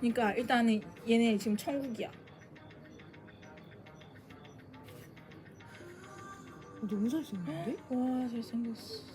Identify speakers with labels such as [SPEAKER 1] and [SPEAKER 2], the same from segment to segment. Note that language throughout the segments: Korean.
[SPEAKER 1] 그러니까 일단은 얘네 지금 천국이야.
[SPEAKER 2] 너무 잘생겼는데?
[SPEAKER 1] 와 잘생겼어.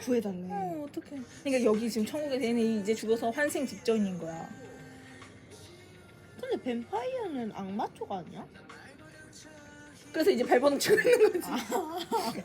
[SPEAKER 2] 구해달래.
[SPEAKER 1] 어 어떡해. 그러니까 여기 지금 천국에 얘네 이제 죽어서 환생 직전인 거야.
[SPEAKER 2] 근데 뱀파이어는 악마 쪽 아니야?
[SPEAKER 1] 그래서 이제 발버둥 치고 있는 거지.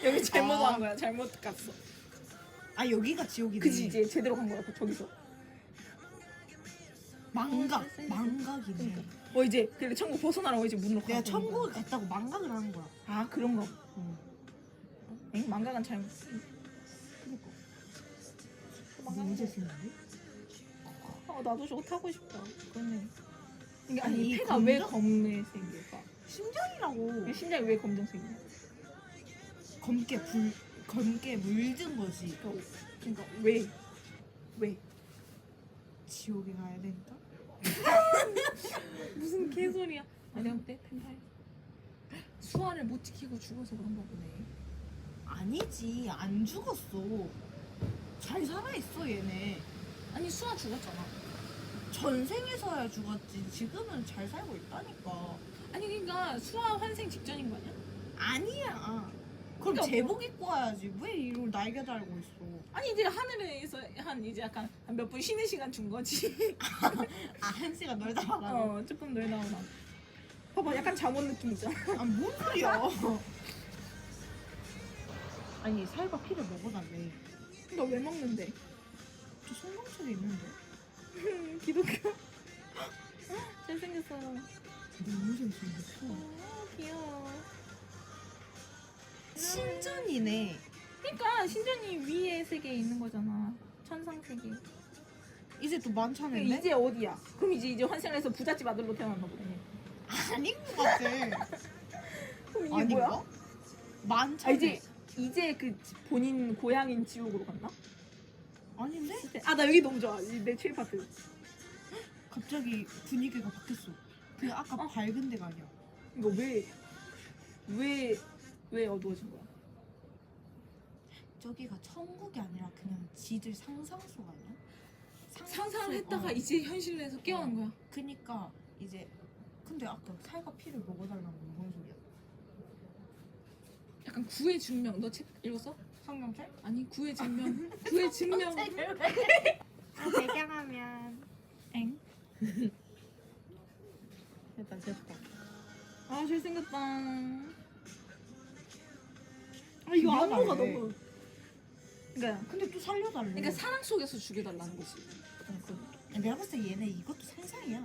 [SPEAKER 1] 여기 잘못
[SPEAKER 2] 아.
[SPEAKER 1] 간 거야. 잘못 갔어.
[SPEAKER 2] 아 여기가 지옥이네.
[SPEAKER 1] 그지 이제 제대로 간 거야. 저기서.
[SPEAKER 2] 망각. 망각이네.
[SPEAKER 1] 그러니까. 어 이제 그래 천국 벗어나라고 이제 가.
[SPEAKER 2] 내가 천국에 갔다고 망각을 하는 거야.
[SPEAKER 1] 아 그런 거.
[SPEAKER 2] 응.
[SPEAKER 1] 엥? 망각은 잘못.
[SPEAKER 2] 그니까.
[SPEAKER 1] 망각.
[SPEAKER 2] 너무 잘생겼는데?
[SPEAKER 1] 어 나도 저거 타고 싶다. 그러네. 이게
[SPEAKER 2] 아니,
[SPEAKER 1] 아니
[SPEAKER 2] 이
[SPEAKER 1] 폐가 왜
[SPEAKER 2] 검정-
[SPEAKER 1] 검은색일까?
[SPEAKER 2] 심장이라고.
[SPEAKER 1] 이 심장이 왜 검정색이야?
[SPEAKER 2] 검게 불 검게 물든 거지.
[SPEAKER 1] 그러니까, 그러니까 왜? 왜?
[SPEAKER 2] 지옥에 가야
[SPEAKER 1] 개 소리야? 아 내가 볼때 펜타이 수화를 못 지키고 죽어서 그런가 보네.
[SPEAKER 2] 아니지 안 죽었어. 잘 살아 있어 얘네.
[SPEAKER 1] 아니 수화 죽었잖아.
[SPEAKER 2] 전생에서야 죽었지. 지금은 잘 살고 있다니까.
[SPEAKER 1] 아니 그러니까 수화 환생 직전인 거 아니야?
[SPEAKER 2] 아니야. 그럼 제복 입고 와야지. 왜 이걸 날개 달고 있어?
[SPEAKER 1] 아니 이제 하늘에서 한 이제 약간 몇분 쉬는 시간 준 거지.
[SPEAKER 2] 아한 시간 놀다 와가지고.
[SPEAKER 1] 어 조금 널 나오나. 봐봐 약간 잠옷 느낌 있잖아.
[SPEAKER 2] 아 뭔 소리야? 아니 살과 피를 먹어달래.
[SPEAKER 1] 너 왜 먹는데?
[SPEAKER 2] 저 송강철이 있는데.
[SPEAKER 1] 음, 기독교. 잘생겼어.
[SPEAKER 2] 너무 잘생겼어.
[SPEAKER 1] 어, 귀여워.
[SPEAKER 2] 신전이네.
[SPEAKER 1] 그러니까 신전이 위에 세계에 있는 거잖아. 천상 세계.
[SPEAKER 2] 이제 또 만찬인데?
[SPEAKER 1] 이제 어디야? 그럼 이제 이제 환생을 해서 부잣집 아들로 태어났나 보네.
[SPEAKER 2] 아닌 것 같아.
[SPEAKER 1] 그럼 이게
[SPEAKER 2] 아닌가?
[SPEAKER 1] 뭐야?
[SPEAKER 2] 만찬.
[SPEAKER 1] 아 이제 이제 그 지- 본인 고향인 지옥으로 갔나?
[SPEAKER 2] 아닌데?
[SPEAKER 1] 아 나 여기 너무 좋아. 이내 최애 파트.
[SPEAKER 2] 갑자기 분위기가 바뀌었어. 그 아까
[SPEAKER 1] 어.
[SPEAKER 2] 밝은 데가 아니야.
[SPEAKER 1] 이거 왜 왜, 왜 어두워진 거야?
[SPEAKER 2] 저기가 천국이 아니라 그냥 지들 상상 속 아니야?
[SPEAKER 1] 상상을
[SPEAKER 2] 속,
[SPEAKER 1] 했다가
[SPEAKER 2] 어.
[SPEAKER 1] 이제 현실에서 깨어난 거야.
[SPEAKER 2] 그니까 이제 근데 아까 살과 피를 먹어달라는 건 뭔 소리야?
[SPEAKER 1] 약간 구의 증명. 너 책 읽었어?
[SPEAKER 2] 성경책?
[SPEAKER 1] 아니 구의 증명. 구의 증명.
[SPEAKER 2] 배경화면
[SPEAKER 1] 엥.
[SPEAKER 2] 됐다 됐다.
[SPEAKER 1] 아 잘생겼다. 아 이거 안무가. 너무. 그러니까
[SPEAKER 2] 근데 또 살려달래.
[SPEAKER 1] 그러니까 사랑 속에서 죽여달라는 거지.
[SPEAKER 2] 내가 봤을 때 얘네 이것도 상상이야.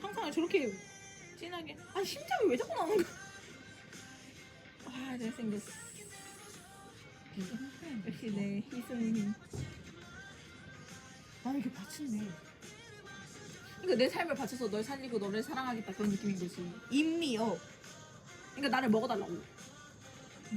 [SPEAKER 1] 상상을 저렇게 진하게. 아 심장이 왜 자꾸 나오는 거야? 아 잘생겼어. 역시 내 희승이.
[SPEAKER 2] 나 이게 바친네.
[SPEAKER 1] 그러니까 내 삶을 바쳐서 널 살리고 너를 사랑하겠다 그런 느낌인 거지.
[SPEAKER 2] 인미요.
[SPEAKER 1] 그러니까 나를 먹어달라고.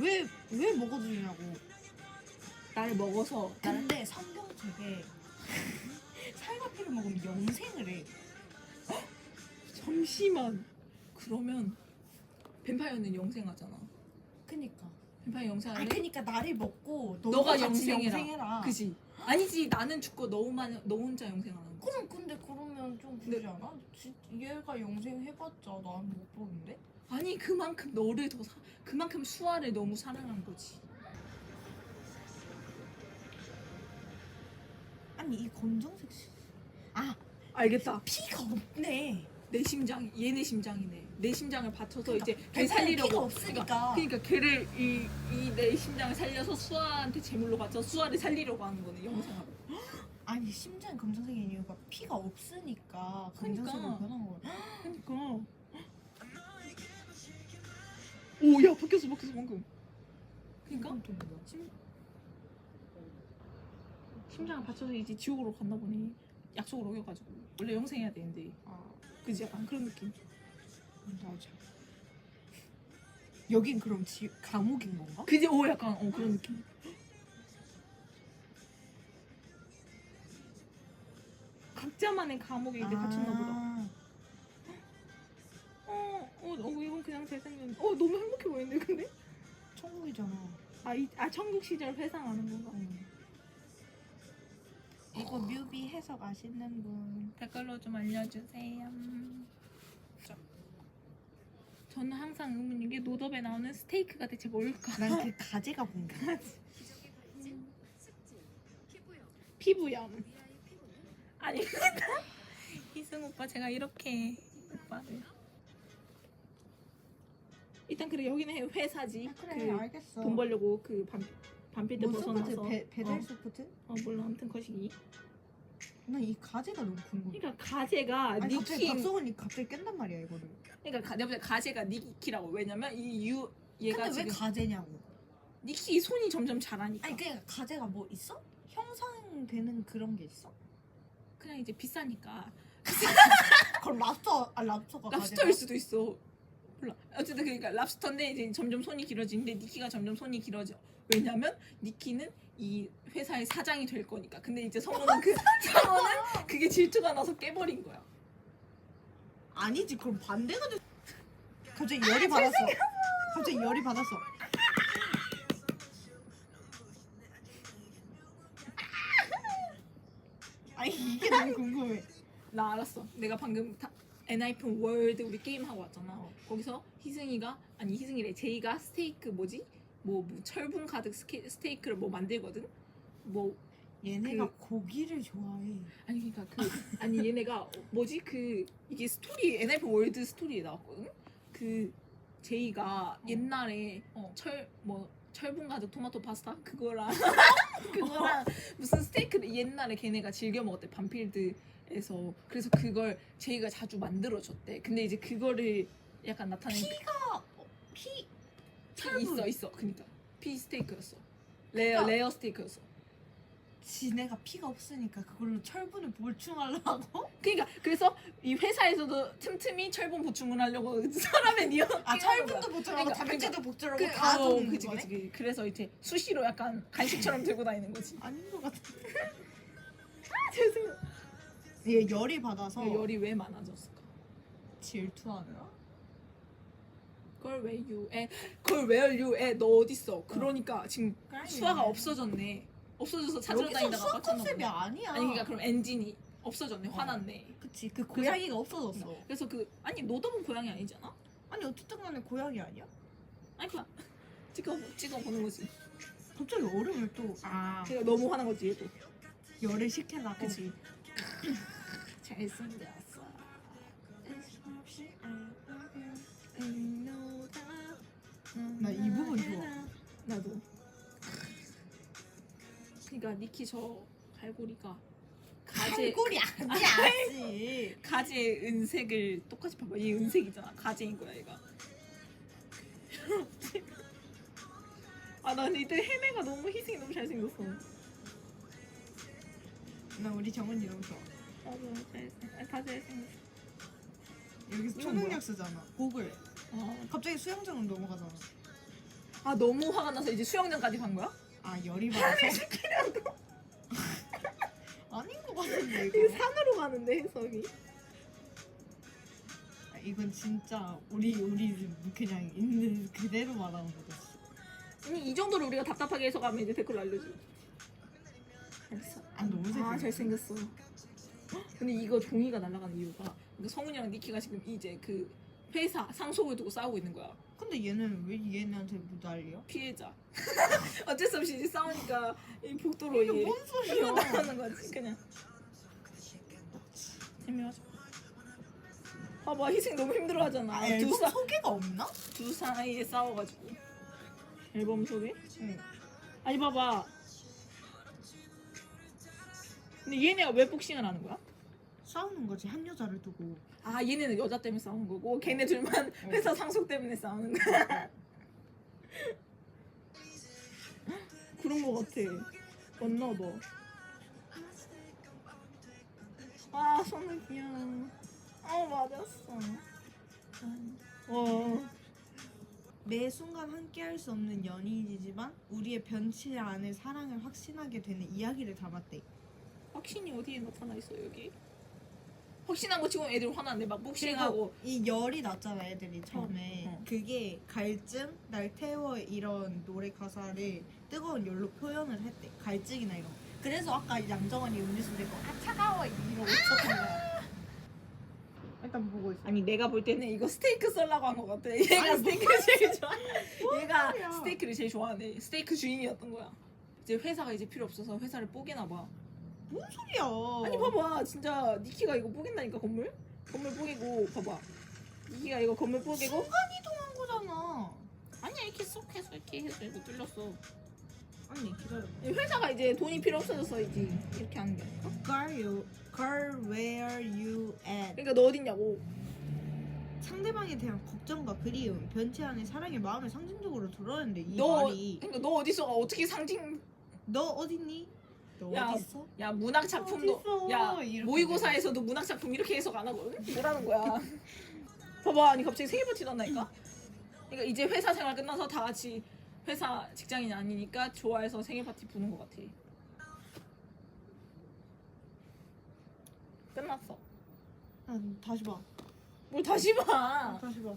[SPEAKER 2] 왜 왜 먹어주냐고.
[SPEAKER 1] 나를 먹어서 나를
[SPEAKER 2] 근데 성경 책에 살과 피를 먹으면 영생을 해.
[SPEAKER 1] 잠시만. 그러면 뱀파이어는 영생하잖아.
[SPEAKER 2] 그니까.
[SPEAKER 1] 뱀파이어 영생하래.
[SPEAKER 2] 아 그니까 나를 먹고 너가,
[SPEAKER 1] 너가
[SPEAKER 2] 같이
[SPEAKER 1] 영생해라.
[SPEAKER 2] 영생해라.
[SPEAKER 1] 그지? 아니지 나는 죽고 너만 너 혼자 영생하는 거.
[SPEAKER 2] 그럼 근데 그러면 좀 그러지 않아? 지, 얘가 영생 해봤자 나는 못 보는데?
[SPEAKER 1] 아니 그만큼 너를 더 사, 그만큼 수아를 너무 사랑한 거지.
[SPEAKER 2] 아니 이 검정색 시... 아
[SPEAKER 1] 알겠다.
[SPEAKER 2] 피가 없네.
[SPEAKER 1] 내 심장 얘네 심장이네. 내 심장을 바쳐서 이제 걔 살리려고.
[SPEAKER 2] 피가 없으니까.
[SPEAKER 1] 그러니까 걔를 이 이 내 심장을 살려서 수아한테 제물로 바쳐 수아를 살리려고 하는 거네 영생하고.
[SPEAKER 2] 아니 심장이 검정색인 이유가 피가 없으니까
[SPEAKER 1] 그러니까.
[SPEAKER 2] 검정색으로 변한 거야.
[SPEAKER 1] 그러니까. 오야 바뀌었어 바뀌었어 방금. 그러니까
[SPEAKER 2] 이건 또 뭐야?
[SPEAKER 1] 심 심장을 바쳐서 이제 지옥으로 갔나 보네. 약속을 어겨가지고 원래 영생해야 되는데
[SPEAKER 2] 아
[SPEAKER 1] 그지 약간 그런 느낌.
[SPEAKER 2] 맞아. 여긴 그럼 지, 감옥인 건가?
[SPEAKER 1] 그지 오 약간 어 그런 느낌. 각자만의 감옥에 이제 갇혔나 보다.
[SPEAKER 2] 아,
[SPEAKER 1] 어, 어, 어, 이건 그냥 잘생겼. 어, 너무 행복해 보이는데 근데?
[SPEAKER 2] 천국이잖아.
[SPEAKER 1] 아, 이, 아 천국 시절 회상하는 건가?
[SPEAKER 2] 응. 이거 뮤비 해석 아시는 분?
[SPEAKER 1] 댓글로 좀 알려주세요. 자. 저는 항상 의문인 게 노덥에 나오는 스테이크가 대체 뭘까?
[SPEAKER 2] 난 그 가지가 뭔가.
[SPEAKER 1] 피부염. 아닙니다. 희승 오빠 제가 이렇게 오빠를 일단 그래 여기는 회사지. 그
[SPEAKER 2] 알겠어.
[SPEAKER 1] 돈 벌려고 그 반,
[SPEAKER 2] 소프트
[SPEAKER 1] 벗어나서
[SPEAKER 2] 배, 배달
[SPEAKER 1] 어,
[SPEAKER 2] 소프트?
[SPEAKER 1] 어 몰라 아무튼 거시기
[SPEAKER 2] 난이 가지가 너무 궁금해.
[SPEAKER 1] 그러니까 가제가
[SPEAKER 2] 아니 갑자기
[SPEAKER 1] 니키
[SPEAKER 2] 박성훈이 갑자기 깬단 말이야 이거를.
[SPEAKER 1] 그러니까 가, 내가 볼 때 가제가 니키라고 왜냐면 이 유 얘가
[SPEAKER 2] 근데 왜
[SPEAKER 1] 지금
[SPEAKER 2] 가재냐고.
[SPEAKER 1] 니키 손이 점점 자라니까
[SPEAKER 2] 아니 그냥 가재가 뭐 있어? 형상되는 그런 게 있어?
[SPEAKER 1] 그냥 이제 비싸니까.
[SPEAKER 2] 그럼 랍스터 아 랍스터가
[SPEAKER 1] 랍스터일 수도 있어. 몰라. 어쨌든 그러니까 랍스터인데 이제 점점 손이 길어지는데 니키가 점점 손이 길어져. 왜냐면 니키는 이 회사의 사장이 될 거니까. 근데 이제 성우는 그 성우는 그게 질투가 나서 깨버린 거야.
[SPEAKER 2] 아니지. 그럼 반대가 돼. 갑자기 열이 받았어. 갑자기 열이 받았어. 아니 이게 너무 궁금해.
[SPEAKER 1] 나 알았어. 내가 방금 다, 엔하이픈 월드 우리 게임 하고 왔잖아.
[SPEAKER 2] 어.
[SPEAKER 1] 거기서 희승이가 아니 희승이래. 제이가 스테이크 뭐지? 뭐, 뭐 철분 가득 스케, 스테이크를 뭐 만들거든. 뭐
[SPEAKER 2] 얘네가 고기를 좋아해.
[SPEAKER 1] 아니 그러니까 그 아니 얘네가 어, 뭐지 그 이게 스토리 엔하이픈 월드 스토리에 나왔거든. 그 제이가 옛날에
[SPEAKER 2] 어.
[SPEAKER 1] 철뭐 철분 가득 토마토 파스타 그거랑 그거랑 무슨 스테이크를 옛날에 걔네가 즐겨 먹었대 반필드에서 그래서 그걸 제이가 자주 만들어 줬대. 근데 이제 그거를 약간 나타낸
[SPEAKER 2] 피가 어, 피
[SPEAKER 1] 피
[SPEAKER 2] 철분.
[SPEAKER 1] 있어 있어. 그니까 피 스테이크였어. 레어
[SPEAKER 2] 그러니까-
[SPEAKER 1] 레어 스테이크였어.
[SPEAKER 2] 지네가 피가 없으니까 그걸로 철분을 보충하려고?
[SPEAKER 1] 그러니까 그래서 이 회사에서도 틈틈이 철분 보충을 하려고 사람의 니어
[SPEAKER 2] 아 철분도 보충하고
[SPEAKER 1] 그러니까,
[SPEAKER 2] 단백질도 보충하고
[SPEAKER 1] 그,
[SPEAKER 2] 다
[SPEAKER 1] 어,
[SPEAKER 2] 돕는
[SPEAKER 1] 그치,
[SPEAKER 2] 거네?
[SPEAKER 1] 그치, 그치. 그래서 이제 수시로 약간 간식처럼 들고 다니는 거지.
[SPEAKER 2] 아닌 것 같아.
[SPEAKER 1] 죄송해요.
[SPEAKER 2] 얘 열이 받아서
[SPEAKER 1] 열이 왜 많아졌을까?
[SPEAKER 2] 질투하느라?
[SPEAKER 1] 그걸 왜 유에 그걸 왜 유에 너 어딨어? 그러니까 지금 수아가
[SPEAKER 2] 그러니까.
[SPEAKER 1] 없어졌네. 없어져서 찾으러 다니다가
[SPEAKER 2] 수학
[SPEAKER 1] 빠졌나
[SPEAKER 2] 컨셉이
[SPEAKER 1] 보네.
[SPEAKER 2] 아니야.
[SPEAKER 1] 아니 그러니까 그럼 엔진이 없어졌네.
[SPEAKER 2] 어.
[SPEAKER 1] 화났네.
[SPEAKER 2] 그치 그 고양이가 없어졌어.
[SPEAKER 1] 그래서 그 아니 노더은 고양이 아니잖아?
[SPEAKER 2] 아니 어쨌든 간에 고양이 아니야?
[SPEAKER 1] 아니 그냥 찍어 찍어 보는 거지.
[SPEAKER 2] 갑자기 얼음을 또 아,
[SPEAKER 1] 제가 너무 화난 거지 얘도.
[SPEAKER 2] 열을 식혀놔.
[SPEAKER 1] 그치. 잘생겼어.
[SPEAKER 2] 나
[SPEAKER 1] 그러니까 니키 저 갈고리가 가제
[SPEAKER 2] 갈고리 아니야지.
[SPEAKER 1] 가지의 은색을 똑같이 봐봐. 얘 은색이잖아. 가지인 거야 얘가. 아, 나 근데 이때 헤매가 너무 희승이 너무 잘생겼어.
[SPEAKER 2] 나 우리 정은이 너무 좋아.
[SPEAKER 1] 맞아, 잘생. 아니, 다 잘생겼어.
[SPEAKER 2] 여기서
[SPEAKER 1] 이건
[SPEAKER 2] 초능력? 쓰잖아. 복을.
[SPEAKER 1] 아,
[SPEAKER 2] 갑자기 수영장으로 넘어가잖아.
[SPEAKER 1] 아, 너무 화가 나서 이제 수영장까지 간 거야?
[SPEAKER 2] 아 열이 받아서. 아닌 것 같은데
[SPEAKER 1] 이거
[SPEAKER 2] 이거.
[SPEAKER 1] 산으로 가는데 해석이.
[SPEAKER 2] 아, 이건 진짜 우리 우리 그냥 있는 그대로 말하는 거지.
[SPEAKER 1] 아니 이 정도로 우리가 답답하게 해석하면 이제 댓글 알려줘. 잘했어.
[SPEAKER 2] 아 너무
[SPEAKER 1] 아
[SPEAKER 2] 잘생겼어.
[SPEAKER 1] 잘생겼어. 근데 이거 종이가 날아가는 이유가 그러니까 성훈이랑 니키가 지금 이제 그 회사 상속을 두고 싸우고 있는 거야.
[SPEAKER 2] 근데 얘는 왜 얘네한테 못 난리야?
[SPEAKER 1] 피해자. 어쩔 수 없이 이제 싸우니까 이 복도로
[SPEAKER 2] 이게
[SPEAKER 1] 이게
[SPEAKER 2] 뭔 소리야?
[SPEAKER 1] 나오는 거지 그냥. 재미없어. 봐봐 희생 너무 힘들어하잖아.
[SPEAKER 2] 아,
[SPEAKER 1] 두,
[SPEAKER 2] 앨범
[SPEAKER 1] 사,
[SPEAKER 2] 소개가 없나?
[SPEAKER 1] 두 사이에 싸워가지고. 앨범 소개?
[SPEAKER 2] 응.
[SPEAKER 1] 아니 봐봐. 근데 얘네가 왜 복싱을 하는 거야?
[SPEAKER 2] 싸우는 거지 한 여자를 두고.
[SPEAKER 1] 아 얘네는 여자 때문에 싸우는 거고 걔네 둘만 회사 상속 때문에 싸우는 거야. 그런 거 같아. 맞나 봐. 아 손을 귀여워. 아 맞았어. 와.
[SPEAKER 2] 매 순간 함께할 수 없는 연인이지만 우리의 변치 않을 사랑을 확신하게 되는 이야기를 담았대.
[SPEAKER 1] 확신이 어디에 나타나 있어 여기? 확신한 거 지금 애들 화났네 막 복싱하고
[SPEAKER 2] 이 열이 났잖아 애들이 처음에.
[SPEAKER 1] 어, 어.
[SPEAKER 2] 그게 갈증, 날 태워 이런 노래 가사를 뜨거운 열로 표현을 했대. 갈증이나 이런. 거. 그래서 아까 양정원이 음료수 들고 아 차가워 이러고 있었던 거야. 일단 보고 있어.
[SPEAKER 1] 아니 내가 볼 때는 이거 스테이크 썰라고 한 것 같아. 얘가 스테이크를 제일 좋아. 얘가
[SPEAKER 2] 소리야.
[SPEAKER 1] 스테이크를 제일 좋아하네. 스테이크 주인이었던 거야. 이제 회사가 이제 필요 없어서 회사를 뽀개나 봐.
[SPEAKER 2] 뭔 소리야?
[SPEAKER 1] 아니 봐봐 진짜 니키가 이거 뽀갠다니까 건물? 건물 뽀개고 봐봐. 니키가 이거 건물 뽀개고
[SPEAKER 2] 순간 이동한 거잖아.
[SPEAKER 1] 아니야 이렇게 쏙 해서 이렇게 해서 이거 뚫렸어.
[SPEAKER 2] 아니 기다려.
[SPEAKER 1] 이 회사가 이제 돈이 필요 없어져서 이제 이렇게 하는 게 아닐까?
[SPEAKER 2] Girl, you, girl, where you at?
[SPEAKER 1] 그러니까 너 어딨냐고.
[SPEAKER 2] 상대방에 대한 걱정과 그리움, 변치 않은 사랑의 마음을 상징적으로 드러내는데 이
[SPEAKER 1] 너
[SPEAKER 2] 말이
[SPEAKER 1] 그러니까 너 어디서 어떻게 상징
[SPEAKER 2] 너 어딨니? 너
[SPEAKER 1] 야,
[SPEAKER 2] 어디 있어?
[SPEAKER 1] 야 문학 작품도
[SPEAKER 2] 어딨어?
[SPEAKER 1] 야
[SPEAKER 2] 이렇게
[SPEAKER 1] 모의고사에서도 문학 작품 이렇게 해석 안 하거든 뭐라는 거야 봐봐 아니 갑자기 생일 파티 난다니까 그러니까 이제 회사 생활 끝나서 다 같이 회사 직장인이 아니니까 좋아해서 생일 파티 부는 것 같아 끝났어
[SPEAKER 2] 아, 다시 봐.
[SPEAKER 1] 뭘 다시 봐
[SPEAKER 2] 다시 봐.